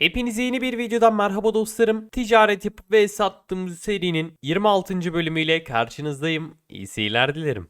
Hepinize yeni bir videodan merhaba dostlarım. Ticaret yapıp ve sattığım serinin 26. bölümüyle karşınızdayım. İyi seyirler dilerim.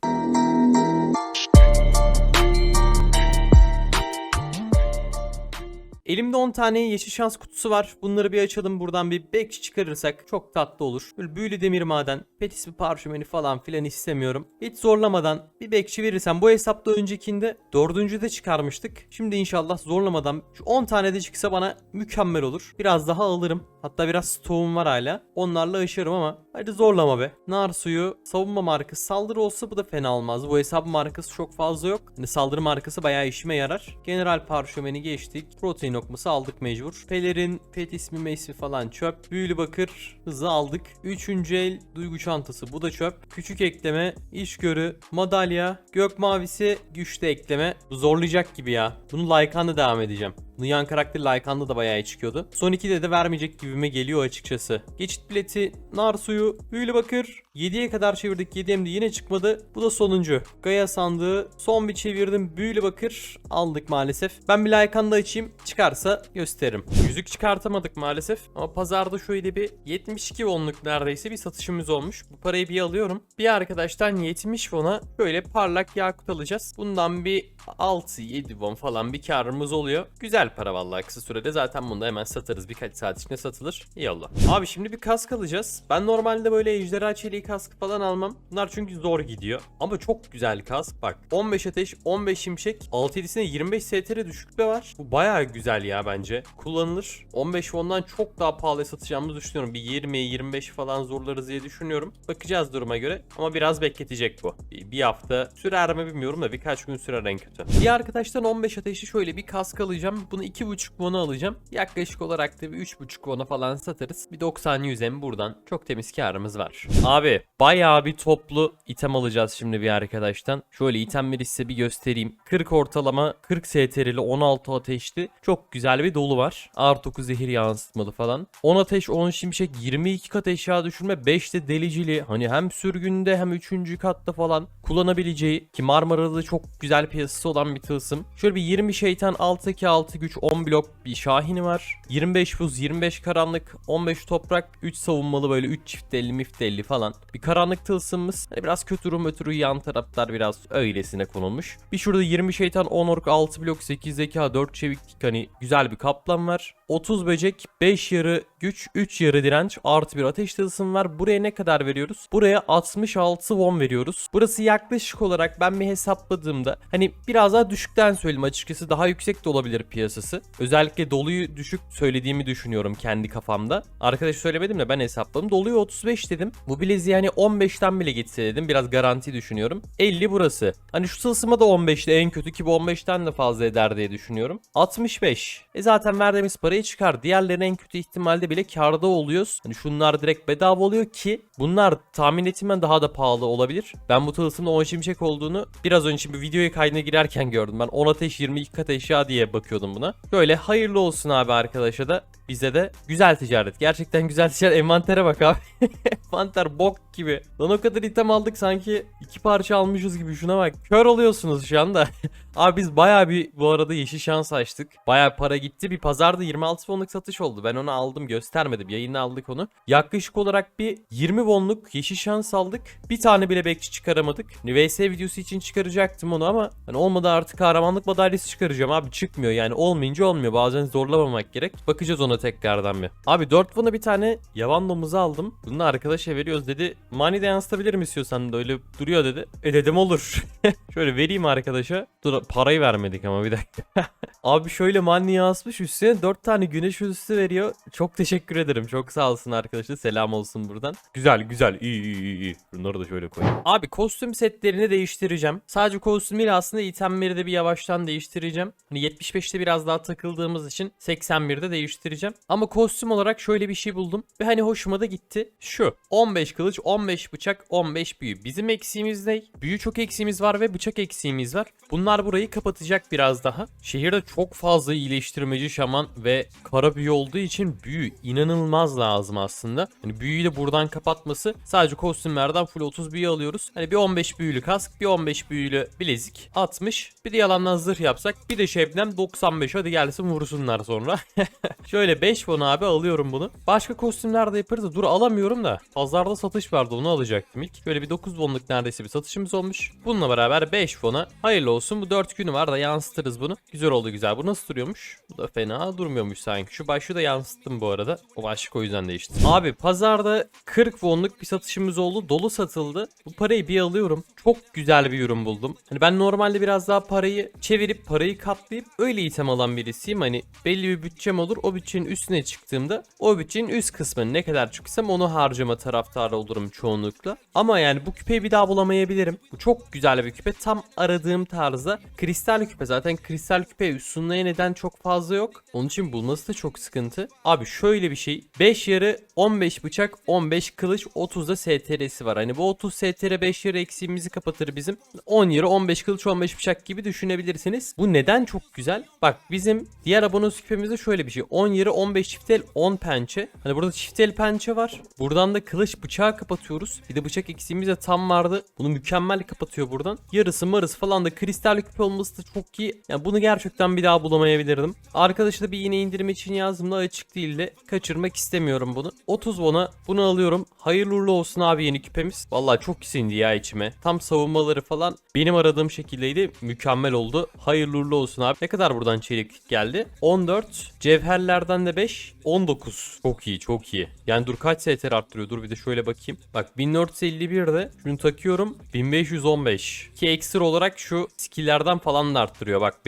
Elimde 10 tane yeşil şans kutusu var. Bunları bir açalım buradan bir bekçi çıkarırsak çok tatlı olur. Böyle büyülü demir maden, petis bir parşömeni falan filan istemiyorum. Hiç zorlamadan bir bekçi verirsem bu hesapta öncekinde dördüncüde çıkarmıştık. Şimdi inşallah zorlamadan şu 10 tane de çıksa bana mükemmel olur. Biraz daha alırım. Hatta biraz stoğum var hala. Onlarla aşarım ama hadi zorlama be. Nar suyu, savunma markası, saldırı olsa bu da fena olmaz. Bu hesap markası çok fazla yok. Hani saldırı markası bayağı işime yarar. General parşömeni geçtik. Protein lokması aldık mecbur. Pelerin, pet ismi, mesmi falan çöp. Büyülü bakır, hızı aldık. Üçüncü el, duygu çantası bu da çöp. Küçük ekleme, işgörü, madalya, gök mavisi, güçlü ekleme. Bu zorlayacak gibi ya. Bunu Lycan'da devam edeceğim. Bunu yan karakter Lycan'da da bayağı çıkıyordu. Son 2'de de vermeyecek gibime geliyor açıkçası. Geçit bileti, nar suyu, büyülü bakır. 7'ye kadar çevirdik 7 hem de yine çıkmadı. Bu da sonuncu. Gaya sandığı son bir çevirdim büyülü bakır aldık maalesef. Ben bir Lycan'da açayım çıkarsa gösteririm. Yüzük çıkartamadık maalesef ama pazarda şöyle bir 72 wonluk neredeyse bir satışımız olmuş. Bu parayı bir alıyorum. Bir arkadaştan 70 won'a böyle parlak yakut alacağız. Bundan bir 6-7 won falan bir karımız oluyor. Güzel para vallahi kısa sürede zaten bunu da hemen satarız. Birkaç saat içinde satılır. İyi Allah. Abi şimdi bir kask alacağız. Ben normalde böyle ejderha çeliği kaskı falan almam. Bunlar çünkü zor gidiyor. Ama çok güzel kask. Bak 15 ateş, 15 şimşek, 6-7'sine 25 STR düşüklüğü var. Bu bayağı güzel ya bence. Kullanılır. 15 won'dan çok daha pahalı satacağımızı düşünüyorum. Bir 20-25 falan zorlarız diye düşünüyorum. Bakacağız duruma göre. Ama biraz bekletecek bu. Bir, hafta sürer mi bilmiyorum da birkaç gün sürer en kötü. Bir arkadaştan 15 ateşi şöyle bir kask alacağım. Bunu 2.5 won'a alacağım. Yaklaşık olarak da bir 3.5 won'a falan satarız. Bir 90-100 hem buradan. Çok temiz karımız var. Abi bayağı bir toplu item alacağız şimdi bir arkadaştan. Şöyle itemleri size bir göstereyim. 40 ortalama 40 STR'li 16 ateşli. Çok güzel bir dolu var. Artı 9 zehir yansıtmalı falan. 10 ateş 10 şimşek 22 kat eşya düşürme 5 de delicili. Hani hem sürgünde hem 3. katta falan kullanabileceği ki Marmara'da çok güzel piyasası olan bir tılsım. Şöyle bir 20 şeytan 6 2 6 güç 10 blok bir şahini var. 25 buz 25 karanlık 15 toprak 3 savunmalı böyle 3 çift 50 mift 50 falan. Bir karanlık tılsımımız. Hani biraz kötürü mötürü yan taraflar biraz öylesine konulmuş. Bir şurada 20 şeytan 10 ork 6 blok 8 zeka 4 çeviklik hani güzel bir kaplan var. 30 böcek 5 yarı güç 3 yarı direnç artı bir ateş tılsım var. Buraya ne kadar veriyoruz? Buraya 66 won veriyoruz. Burası yaklaşık olarak ben bir hesapladığımda hani biraz daha düşükten söyleyeyim açıkçası daha yüksek de olabilir piyasası. Özellikle doluyu düşük söylediğimi düşünüyorum kendi kafamda. Arkadaş söylemedim de ben hesapladım. Doluyu 35 dedim. Bu bileziği yani 15'ten bile gitse dedim. Biraz garanti düşünüyorum. 50 burası. Hani şu tılsıma da 15'te en kötü ki bu 15'ten de fazla eder diye düşünüyorum. 65. E zaten verdiğimiz parayı çıkar. Diğerlerinin en kötü ihtimalde bile karda oluyoruz. Hani şunlar direkt bedava oluyor ki bunlar tahmin ettiğimden daha da pahalı olabilir. Ben bu tılsımda 10 şimşek olduğunu biraz önce bir videoya kaydına girerken gördüm. Ben 10 ateş 22 kat eşya diye bakıyordum buna. Böyle hayırlı olsun abi arkadaşa da bize de güzel ticaret. Gerçekten güzel ticaret. Envantere bak abi. Envanter bok gibi. Lan o kadar item aldık sanki iki parça almışız gibi şuna bak. Kör oluyorsunuz şu anda. abi biz bayağı bir bu arada yeşil şans açtık. Bayağı para gitti. Bir pazarda 26 wonluk satış oldu. Ben onu aldım göstermedim. Yayında aldık onu. Yaklaşık olarak bir 20 wonluk yeşil şans aldık. Bir tane bile bekçi çıkaramadık. Hani VS videosu için çıkaracaktım onu ama hani olmadı artık kahramanlık madalyası çıkaracağım abi. Çıkmıyor yani olmayınca olmuyor. Bazen zorlamamak gerek. Bakacağız ona tekrardan bir. Abi 4 won'a bir tane yavan domuzu aldım. Bunu da arkadaşa veriyoruz dedi. Mani de yansıtabilirim istiyorsan da öyle duruyor dedi. E dedim olur. Şöyle vereyim arkadaşa. Dur parayı vermedik ama bir dakika. Abi şöyle mani yansımış üstüne 4 tane güneş üstü veriyor. Çok teşekkür ederim. Çok sağ olsun arkadaşlar. Selam olsun buradan. Güzel güzel. İyi iyi iyi. Bunları da şöyle koyayım. Abi kostüm setlerini değiştireceğim. Sadece kostüm değil aslında itemleri de bir yavaştan değiştireceğim. Hani 75'te biraz daha takıldığımız için 81'de değiştireceğim. Ama kostüm olarak şöyle bir şey buldum. Ve hani hoşuma da gitti. Şu. 15 kılıç, 15 bıçak, 15 büyü. Bizim eksiğimiz ne? Büyü çok eksiğimiz var ve bıçak eksiğimiz var. Bunlar burayı kapatacak biraz daha. Şehirde çok fazla iyileştirmeci şaman ve kara büyü olduğu için büyü inanılmaz lazım aslında. Hani büyüyü de buradan kapatması sadece kostümlerden full 30 büyü alıyoruz. Hani bir 15 büyülü kask, bir 15 büyülü bilezik 60. Bir de yalandan zırh yapsak. Bir de şebnem 95 hadi gelsin vursunlar sonra. Şöyle Şöyle 5 won abi alıyorum bunu. Başka kostümler de yaparız da dur alamıyorum da. Pazarda satış vardı alacaktım ilk. Böyle bir 9 wonluk neredeyse bir satışımız olmuş. Bununla beraber 5 won'a hayırlı olsun. Bu 4 günü var da yansıtırız bunu. Güzel oldu güzel. Bu nasıl duruyormuş? Bu da fena durmuyormuş sanki. Şu başlığı da yansıttım bu arada. O başlık o yüzden değişti. Abi pazarda 40 wonluk bir satışımız oldu. Dolu satıldı. Bu parayı bir alıyorum. Çok güzel bir ürün buldum. Hani ben normalde biraz daha parayı çevirip parayı katlayıp öyle item alan birisiyim. Hani belli bir bütçem olur. O bütçenin üstüne çıktığımda o bütçenin üst kısmını ne kadar çıksam onu harcama taraftarı olurum çoğunlukla. Ama yani bu küpeyi bir daha bulamayabilirim. Bu çok güzel bir küpe. Tam aradığım tarzda. Kristal küpe zaten kristal küpe üstünde neden çok fazla yok. Onun için bulması da çok sıkıntı. Abi şöyle bir şey. 5 yarı 15 bıçak 15 kılıç 30 da STR'si var. Hani bu 30 STR 5 yarı eksiğimizi kapatır bizim. 10 yarı 15 kılıç 15 bıçak gibi düşünebilirsiniz. Bu neden çok güzel? Bak bizim diğer abonos küpemizde şöyle bir şey. 10 yarı 15 çiftel 10 pençe. Hani burada çiftel pençe var. Buradan da kılıç bıçağı kapatıyoruz. Bir de bıçak eksiğimiz de tam vardı. Bunu mükemmel kapatıyor buradan. Yarısı marısı falan da kristal küpe olması da çok iyi. Yani bunu gerçekten bir daha bulamayabilirdim. Arkadaşa da bir yine indirim için yazdım da açık değil de kaçırmak istemiyorum bunu. 30 won'a bunu alıyorum. Hayırlı uğurlu olsun abi yeni küpemiz. Vallahi çok sindi ya içime. Tam savunmaları falan benim aradığım şekildeydi. Mükemmel oldu. Hayırlı uğurlu olsun abi. Ne kadar buradan çelik geldi? 14. Cevherlerden de 5. 19. Çok iyi çok iyi. Yani dur kaç STR arttırıyor? Dur bir de şöyle bakayım. Bak 1451'de şunu takıyorum. 1515. Ki ekstra olarak şu skill'lerden falan da arttırıyor. Bak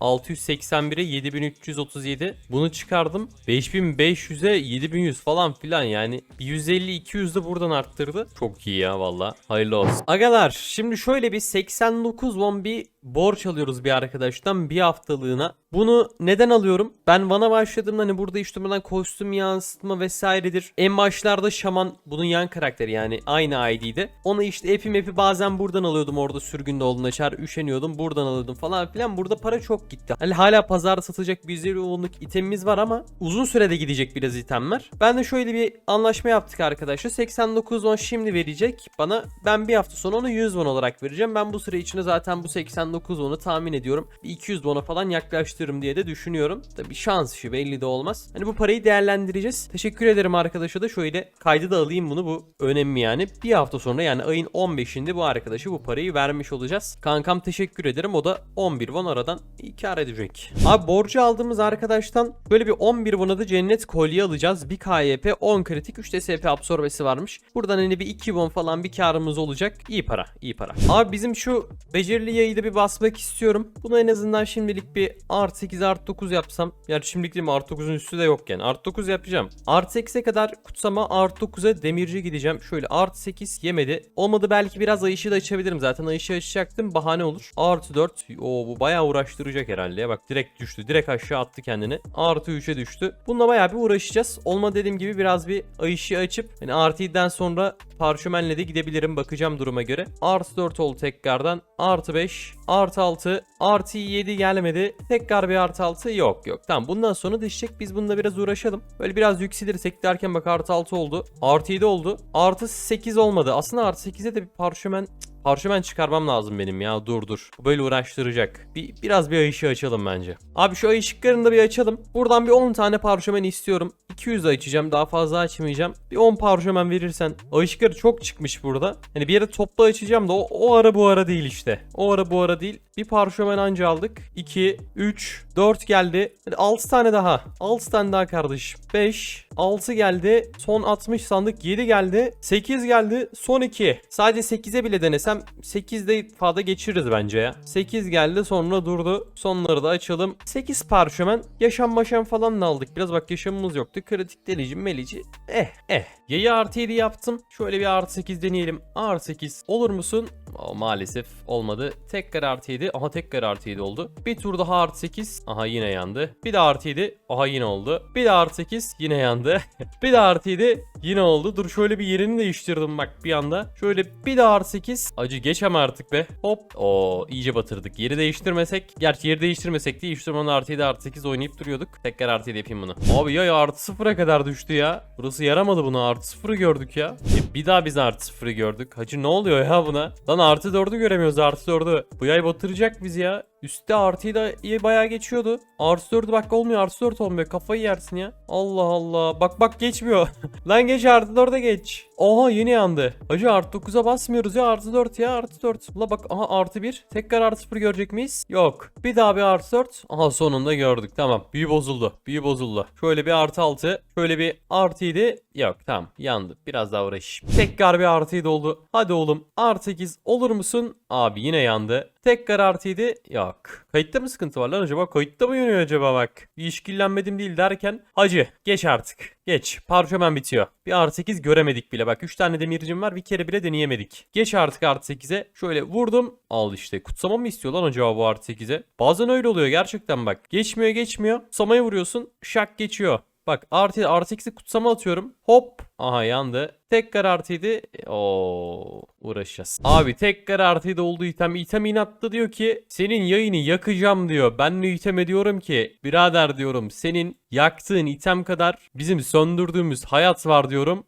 5681'e 7337. Bunu çıkardım. 5500'e 7100 falan filan yani. 150-200 de buradan arttırdı. Çok iyi ya valla. Hayırlı olsun. Agalar şimdi şöyle bir 89 won bir borç alıyoruz bir arkadaştan bir haftalığına. Bunu neden alıyorum? Ben Van'a başladığımda hani burada işte buradan kostüm yansıtma vesairedir. En başlarda Şaman bunun yan karakteri yani aynı ID'de. Onu işte epi mepi bazen buradan alıyordum orada sürgünde olduğunda çar üşeniyordum buradan alıyordum falan filan. Burada para çok gitti. Hani hala pazarda satılacak bir yoğunluk itemimiz var ama uzun sürede gidecek biraz itemler. Ben de şöyle bir anlaşma yaptık arkadaşlar. 89 won şimdi verecek bana. Ben bir hafta sonra onu 100 won olarak vereceğim. Ben bu süre içinde zaten bu 89 won'u tahmin ediyorum. Bir 200 won'a falan yaklaştırırım diye de düşünüyorum. Tabi şans işi belli de olmaz. Hani bu parayı değerlendireceğiz. Teşekkür ederim arkadaşa da şöyle kaydı da alayım bunu. Bu önemli yani. Bir hafta sonra yani ayın 15'inde bu arkadaşı bu parayı vermiş olacağız. Kankam teşekkür ederim. O da 11 won aradan kar edecek. Abi borcu aldığımız arkadaştan böyle bir 11 won'a da cennet kolye alacağız. Bir KYP 10 kritik 3 DSP absorbesi varmış. Buradan hani bir 2 won falan bir karımız olacak. İyi para iyi para. Abi bizim şu becerili yayı da bir basmak istiyorum. Bunu en azından şimdilik bir artı 8 artı 9 yapsam. Yani şimdilik değil mi artı 9'un üstü de yok yani. Artı 9 yapacağım. Artı 8'e kadar kutsama artı 9'a demirci gideceğim. Şöyle artı 8 yemedi. Olmadı belki biraz ayışı da açabilirim zaten. Ayışı açacaktım bahane olur. Artı 4. Oo bu bayağı uğraştıracak herhalde ya. Bak direkt düştü. Direkt aşağı attı kendini. Artı 3'e düştü. Bununla bayağı bir uğraşacağız. Olma dediğim gibi biraz bir ayışı açıp hani artı 7'den sonra parşömenle de gidebilirim. Bakacağım duruma göre. Artı 4 oldu tekrardan. Artı 5. Artı 6. Artı 7 gelmedi. Tekrar bir artı 6 yok yok. Tamam bundan sonra düşecek. Biz bununla biraz uğraşalım. Böyle biraz yükselirsek derken bak artı 6 oldu. Artı 7 oldu. Artı 8 olmadı. Aslında artı 8'e de bir parşömen Parşömen çıkarmam lazım benim ya dur dur. Bu böyle uğraştıracak. Bir, biraz bir ay ışığı açalım bence. Abi şu ay ışıklarını da bir açalım. Buradan bir 10 tane parşömen istiyorum. 200 de açacağım daha fazla açmayacağım. Bir 10 parşömen verirsen. Ay ışıkları çok çıkmış burada. Hani bir yere toplu açacağım da o, o ara bu ara değil işte. O ara bu ara değil. Bir parşömen anca aldık. 2, 3, 4 geldi. Hadi 6 tane daha. 6 tane daha kardeş. 5, 6 geldi. Son 60 sandık. 7 geldi. 8 geldi. Son 2. Sadece 8'e bile denesem 8'de fazla geçiririz bence ya. 8 geldi sonra durdu. Sonları da açalım. 8 parşömen. Yaşam maşam falan da aldık. Biraz bak yaşamımız yoktu. Kritik delici melici. Eh eh. Yayı artı 7 yaptım. Şöyle bir artı 8 deneyelim. Artı 8 olur musun? O, maalesef olmadı. Tekrar artı 7. Aha tekrar artı 7 oldu. Bir tur daha artı 8. Aha yine yandı. Bir de artı 7. Aha yine oldu. Bir de artı 8. Yine yandı. bir de artı 7. Yine oldu. Dur şöyle bir yerini değiştirdim bak bir anda. Şöyle bir de artı 8. Acı geçem artık be. Hop. Oo iyice batırdık. Yeri değiştirmesek. Gerçi yeri değiştirmesek de işte artı 7 artı 8 oynayıp duruyorduk. Tekrar artı 7 yapayım bunu. Abi ya artı 0'a kadar düştü ya. Burası yaramadı buna. Artı 0'ı gördük ya. E, Bir daha biz artı 0'ı gördük. Hacı ne oluyor ya buna? Lan artı 4'ü göremiyoruz artı 4'ü. Bu yay batıracak bizi ya. Üstte artıyı da iyi bayağı geçiyordu. Artı 4 bak olmuyor artı 4 olmuyor. Kafayı yersin ya. Allah Allah. Bak bak geçmiyor. Lan geç artı 4'e geç. Oha yeni yandı. Hacı artı 9'a basmıyoruz ya artı 4 ya artı 4. Ula bak aha artı 1. Tekrar artı 0 görecek miyiz? Yok. Bir daha bir artı 4. Aha sonunda gördük. Tamam. Büyü bozuldu. Büyü bozuldu. Şöyle bir artı 6. Şöyle bir artı 7. Yok tamam yandı. Biraz daha uğraş. Tekrar bir artı 7 oldu. Hadi oğlum. Artı 8 olur musun? Abi yine yandı. Tekrar artı 7. Yok. Kayıtta mı sıkıntı var lan acaba? Kayıtta mı yanıyor acaba bak. Bir işkillenmedim değil derken. Hacı geç artık. Geç. Parşömen bitiyor. Bir artı 8 göremedik bile. Bak 3 tane demircim var. Bir kere bile deneyemedik. Geç artık artı 8'e. Şöyle vurdum. Al işte. Kutsama mı istiyor lan acaba bu artı 8'e? Bazen öyle oluyor gerçekten bak. Geçmiyor geçmiyor. Kutsamaya vuruyorsun. Şak geçiyor. Bak artı artı 8'i kutsama atıyorum. Hop. Aha yandı. Tekrar artıydı. Oo uğraşacağız. Abi tekrar artıydı olduğu item. İtem inattı diyor ki senin yayını yakacağım diyor. Ben de item ediyorum ki birader diyorum senin yaktığın item kadar bizim söndürdüğümüz hayat var diyorum.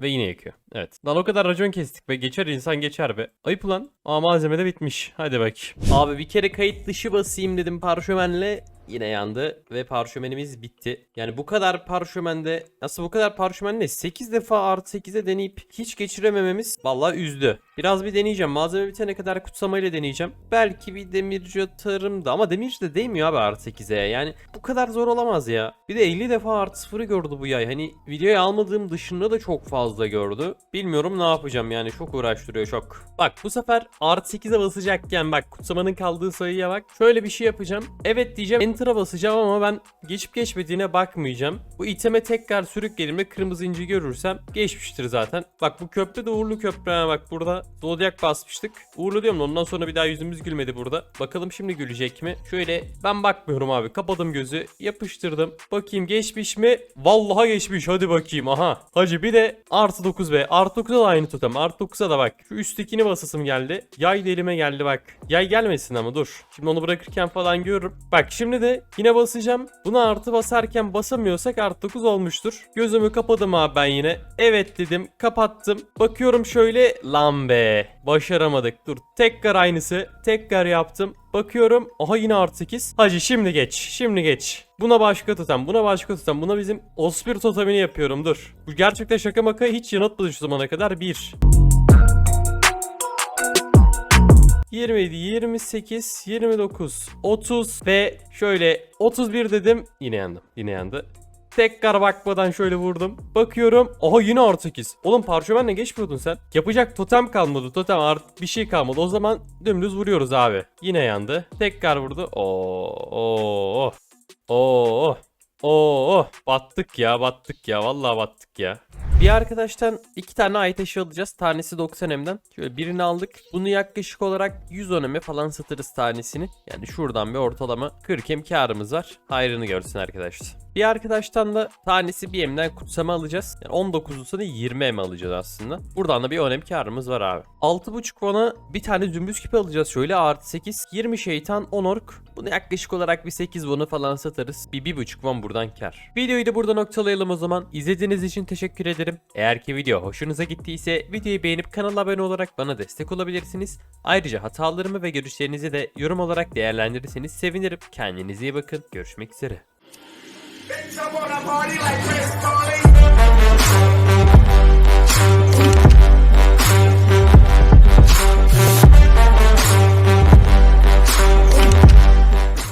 Ve yine yakıyor. Evet. Lan o kadar racon kestik be. Geçer insan geçer be. Ayıp lan. Aa malzeme de bitmiş. Hadi bak. Abi bir kere kayıt dışı basayım dedim parşömenle. Yine yandı ve parşömenimiz bitti. Yani bu kadar parşömende nasıl bu kadar parşömenle 8 defa artı 8'e deneyip hiç geçiremememiz vallahi üzdü. Biraz bir deneyeceğim. Malzeme bitene kadar kutsamayla deneyeceğim. Belki bir demirci atarım da ama demirci de değmiyor abi artı 8'e. Yani bu kadar zor olamaz ya. Bir de 50 defa artı 0'ı gördü bu yay. Hani videoya almadığım dışında da çok fazla gördü. Bilmiyorum ne yapacağım yani çok uğraştırıyor çok. Bak bu sefer artı 8'e basacakken bak kutsamanın kaldığı sayıya bak. Şöyle bir şey yapacağım. Evet diyeceğim enter'a basacağım ama ben geçip geçmediğine bakmayacağım. Bu iteme tekrar sürüklediğimde kırmızı inci görürsem geçmiştir zaten. Bak bu köprü de uğurlu köprü ha bak burada zodyak basmıştık. Uğurlu diyorum da ondan sonra bir daha yüzümüz gülmedi burada. Bakalım şimdi gülecek mi? Şöyle ben bakmıyorum abi kapadım gözü yapıştırdım. Bakayım geçmiş mi? Vallahi geçmiş hadi bakayım aha. Hacı bir de artı 9 be. Artı 9'a da aynı totem. Artı 9'a da bak. Şu üsttekini basasım geldi. Yay da elime geldi bak. Yay gelmesin ama dur. Şimdi onu bırakırken falan görürüm. Bak şimdi de yine basacağım. Buna artı basarken basamıyorsak artı 9 olmuştur. Gözümü kapadım abi ben yine. Evet dedim. Kapattım. Bakıyorum şöyle. Lan be. Başaramadık. Dur. Tekrar aynısı. Tekrar yaptım. Bakıyorum. Aha yine artı 8. Hacı şimdi geç. Şimdi geç. Buna başka totem. Buna başka totem. Buna bizim Ospir totemini yapıyorum. Dur. Bu gerçekten şaka maka hiç yanıltmadı şu zamana kadar. 1. 27, 28, 29, 30 ve şöyle 31 dedim. Yine yandım. Yine yandı. Tekrar bakmadan şöyle vurdum. Bakıyorum. Aha yine artı 8. Oğlum parşömenle geçmiyordun sen. Yapacak totem kalmadı. Totem art bir şey kalmadı. O zaman dümdüz vuruyoruz abi. Yine yandı. Tekrar vurdu. Oo. Oo. Oo. Oo. Battık ya battık ya. Vallahi battık ya. Bir arkadaştan iki tane ay taşı alacağız. Tanesi 90 M'den. Şöyle birini aldık. Bunu yaklaşık olarak 110 M'e falan satarız tanesini. Yani şuradan bir ortalama 40 M karımız var. Hayrını görsün arkadaşlar. Bir arkadaştan da tanesi bir M'den kutsama alacağız. Yani 19'lusunu 20 M alacağız aslında. Buradan da bir 10 M karımız var abi. 6.5 bana bir tane dümdüz küpe alacağız. Şöyle artı 8. 20 şeytan 10 ork. Bunu yaklaşık olarak bir 8 bunu falan satarız. Bir 1.5 won buradan kar. Videoyu da burada noktalayalım o zaman. İzlediğiniz için teşekkür ederim. Eğer ki video hoşunuza gittiyse videoyu beğenip kanala abone olarak bana destek olabilirsiniz. Ayrıca hatalarımı ve görüşlerinizi de yorum olarak değerlendirirseniz sevinirim. Kendinize iyi bakın. Görüşmek üzere.